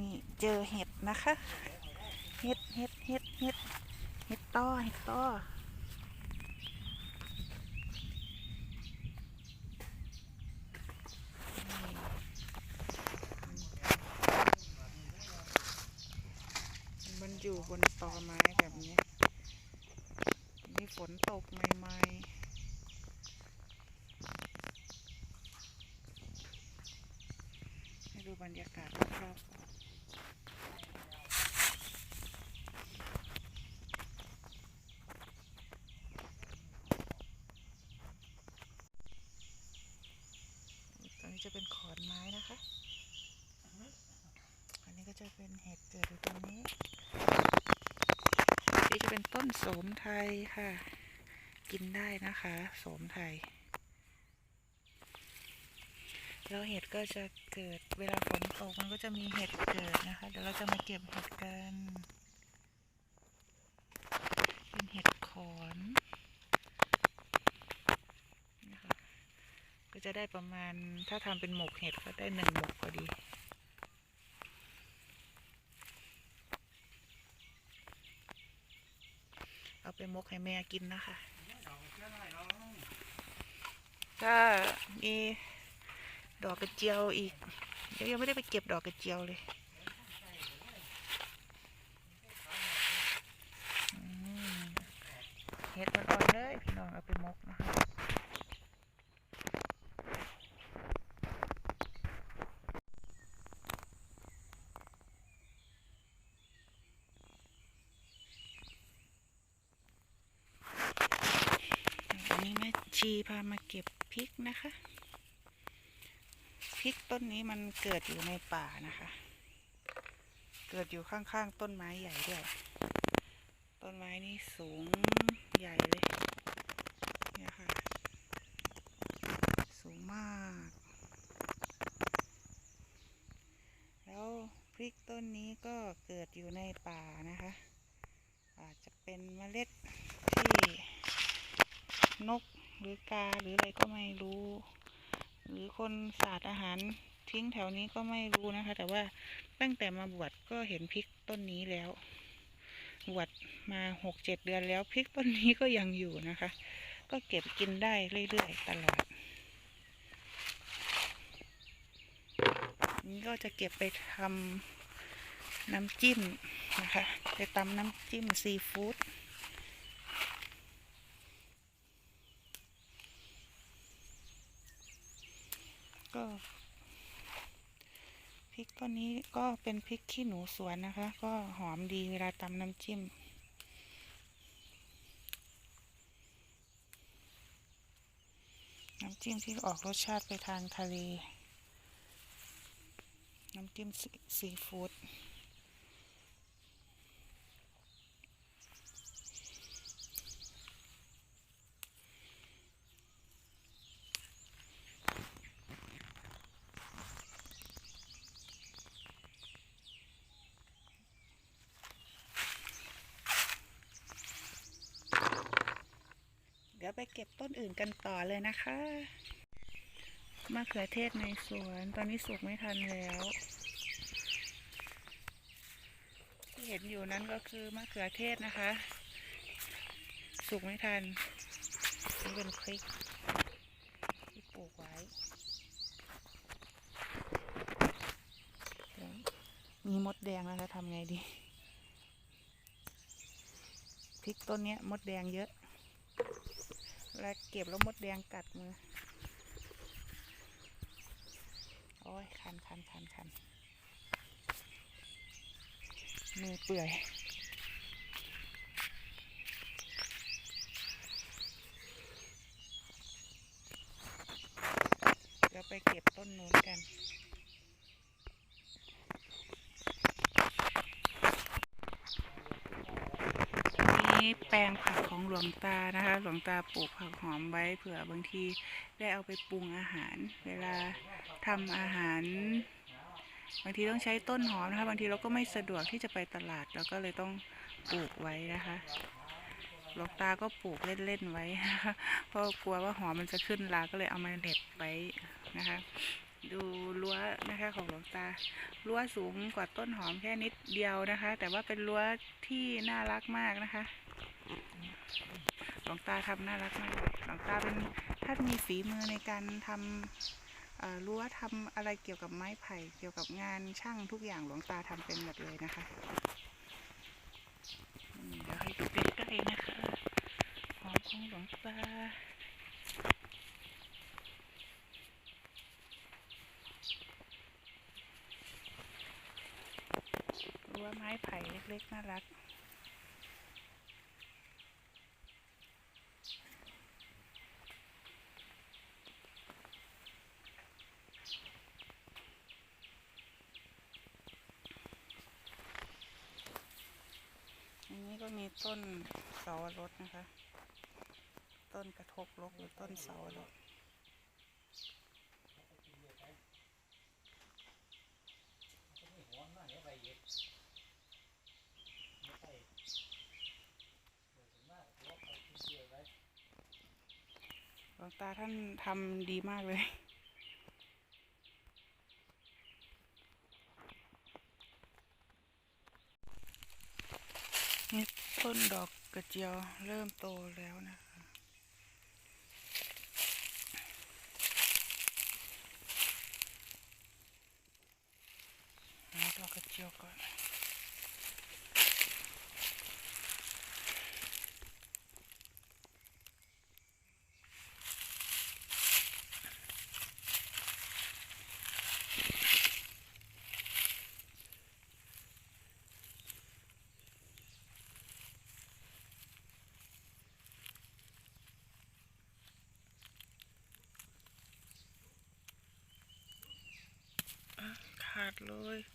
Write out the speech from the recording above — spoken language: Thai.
นี่เจอเห็ดนะคะ เห็ดเห็ดเห็ดเห็ดเห็ดต้อเห็ดต้อมันอยู่บนตอไม้แบบนี้มีฝนตกใหม่ๆให้ดูบรรยากาศรอบๆตรงนี้ จะเป็นขอนไม้นะคะ อันนี้ก็จะเป็นเห็ดเกิดอยู่ตรงนี้ นี่จะเป็นต้นโสมไทยค่ะ กินได้นะคะโสมไทย แล้วเห็ดก็จะเกิดเวลาฝนตกมันก็จะมีเห็ดเกิดนะคะ เดี๋ยวเราจะมาเก็บเห็ดกัน เป็นเห็ดขอนค่ะก็ จะได้ประมาณ ถ้าทำเป็นหมกเห็ดก็ได้หนึ่งหมกพอดีเอาไปมกให้แม่กินนะคะ ถ้ามีดอกกระเจียวอีก เดี๋ยวยังไม่ได้ไปเก็บดอกกระเจียวเลยเห็ดมันอ่อนเลยพี่น้องเอาไปมกนะคะอันนี้แม่ ชีพามาเก็บพริกนะคะพริกต้นนี้มันเกิดอยู่ในป่านะคะ เกิดอยู่ข้างๆต้นไม้ใหญ่ด้วย ต้นไม้นี่สูงใหญ่เลยเนี่ยค่ะ สูงมาก แล้วพริกต้นนี้ก็เกิดอยู่ในป่านะคะ อาจจะเป็นเมล็ดที่นก หรือกาหรืออะไรก็ไม่รู้ หรือคนสาดอาหารทิ้งแถวนี้ก็ไม่รู้นะคะ แต่ว่าตั้งแต่มาบวชก็เห็นพริกต้นนี้แล้ว บวชมาหกเจ็ดเดือนแล้วพริกต้นนี้ก็ยังอยู่นะคะ ก็เก็บกินได้เรื่อยๆตลอดนี้ก็จะเก็บไปทำน้ำจิ้มนะคะ ไปตำน้ำจิ้มซีฟู้ด ก็พริกต้นนี้ก็เป็นพริกขี้หนูสวนนะคะ ก็หอมดีเวลาตำน้ำจิ้ม น้ำจิ้มที่ออกรสชาติไปทางทะเล น้ำจิ้มซีฟู้ดเดี๋ ไปเก็บต้นอื่นกันต่อเลยนะคะมะเขือเทศในสวนตอนนี้สุกไม่ทันแล้ว ที่เห็นอยู่นั้นก็คือมะเขือเทศนะคะ สุกไม่ทันนี่เป็นพริกที่ปลูกไว้ มีมดแดงนะคะทำไงดีพริกต้นนี้มดแดงเยอะ ลาเก็บแล้วมดแดงกัดมือ โอ้ย คันคันคันคันมือเปื่อยเดี๋ยวไปเก็บต้นนู้นกัน นี่แปลงผักของหลวงตานะคะ หลวงตาปลูกผักหอมไว้เผื่อบางทีได้เอาไปปรุงอาหาร เวลาทำอาหาร บางทีต้องใช้ต้นหอมนะคะ บางทีเราก็ไม่สะดวกที่จะไปตลาดเราก็เลยต้องปลูกไว้นะคะ หลวงตาก็ปลูกเล่นๆไว้เพราะกลัวว่าหอมมันจะขึ้นราก็เลยเอามาเด็ดไว้นะคะ ดูรั้วนะคะของหลวงตารั้วสูงกว่าต้นหอมแค่นิดเดียวนะคะ แต่ว่าเป็นรั้วที่น่ารักมากนะคะ หลวงตาทำน่ารักมากเลยหลวงตาเป็นท่านมีฝีมือในการทำเอ่อรั้วทำอะไรเกี่ยวกับไม้ไผ่ เกี่ยวกับงานช่างทุกอย่างหลวงตาทำเป็นหมดเลยนะคะอืมเดี๋ยวให้ดูใกล้ๆนะคะหอมของหลวงตารั้วไม้ไผ่เล็กๆน่ารัก ก็มีต้นเสาวรสนะคะ ต้นกระทบลกหรือต้นเสาวรสหลวงตาท่านทำดีมากเลย นี่ต้นดอกกระเจียวเริ่มโตแล้วนะคะเอาดอกกระเจียวก่อน ขา ดเลย